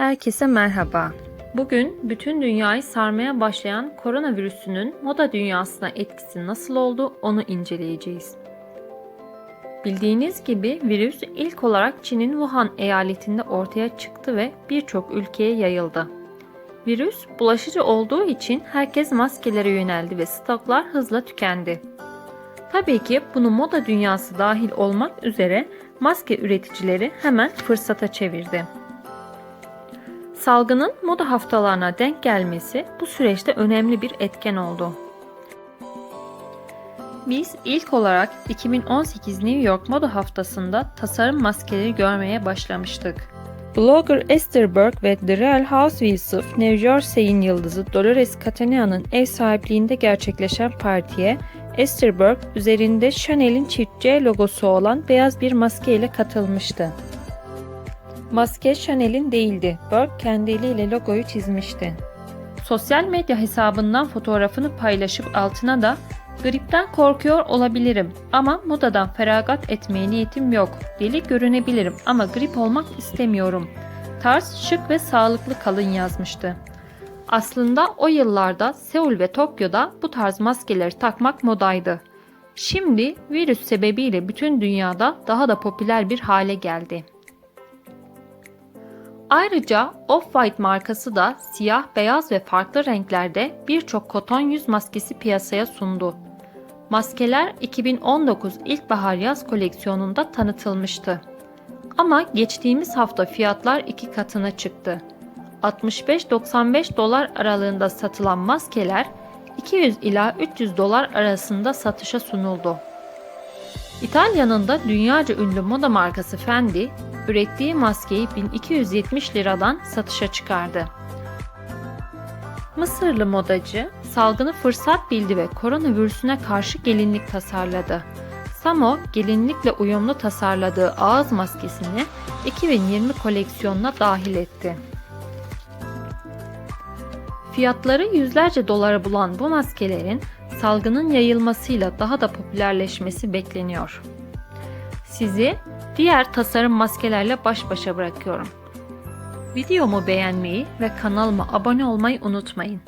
herkese merhaba. Bugün bütün dünyayı sarmaya başlayan koronavirüsünün moda dünyasına etkisi nasıl oldu onu inceleyeceğiz. Bildiğiniz gibi virüs ilk olarak Çin'in Wuhan eyaletinde ortaya çıktı ve birçok ülkeye yayıldı. Virüs bulaşıcı olduğu için herkes maskelere yöneldi ve stoklar hızla tükendi. Tabii ki bunu moda dünyası dahil olmak üzere maske üreticileri hemen fırsata çevirdi. Salgının moda haftalarına denk gelmesi bu süreçte önemli bir etken oldu. Biz ilk olarak 2018 New York Moda Haftası'nda tasarım maskeleri görmeye başlamıştık. Blogger Esther Burke ve The Real Housewives of New Jersey'in yıldızı Dolores Catania'nın ev sahipliğinde gerçekleşen partiye Esther Burke üzerinde Chanel'in çift C logosu olan beyaz bir maske ile katılmıştı. Maske Chanel'in değildi. Burke kendi eliyle logoyu çizmişti. Sosyal medya hesabından fotoğrafını paylaşıp altına da Gripten korkuyor olabilirim ama modadan feragat etmeye niyetim yok. Deli görünebilirim ama grip olmak istemiyorum. Tarz, şık ve sağlıklı kalın yazmıştı. Aslında o yıllarda Seul ve Tokyo'da bu tarz maskeleri takmak modaydı. Şimdi virüs sebebiyle bütün dünyada daha da popüler bir hale geldi. Ayrıca Off-White markası da siyah, beyaz ve farklı renklerde birçok koton yüz maskesi piyasaya sundu. Maskeler 2019 ilkbahar yaz koleksiyonunda tanıtılmıştı. Ama geçtiğimiz hafta fiyatlar iki katına çıktı. 65-95 dolar aralığında satılan maskeler 200 ila 300 dolar arasında satışa sunuldu. İtalya'nın da dünyaca ünlü moda markası Fendi, ürettiği maskeyi 1270 liradan satışa çıkardı. Mısırlı modacı salgını fırsat bildi ve koronavirüsüne karşı gelinlik tasarladı. Samo gelinlikle uyumlu tasarladığı ağız maskesini 2020 koleksiyonuna dahil etti. Fiyatları yüzlerce dolara bulan bu maskelerin salgının yayılmasıyla daha da popülerleşmesi bekleniyor. Sizi diğer tasarım maskelerle baş başa bırakıyorum. Videomu beğenmeyi ve kanalıma abone olmayı unutmayın.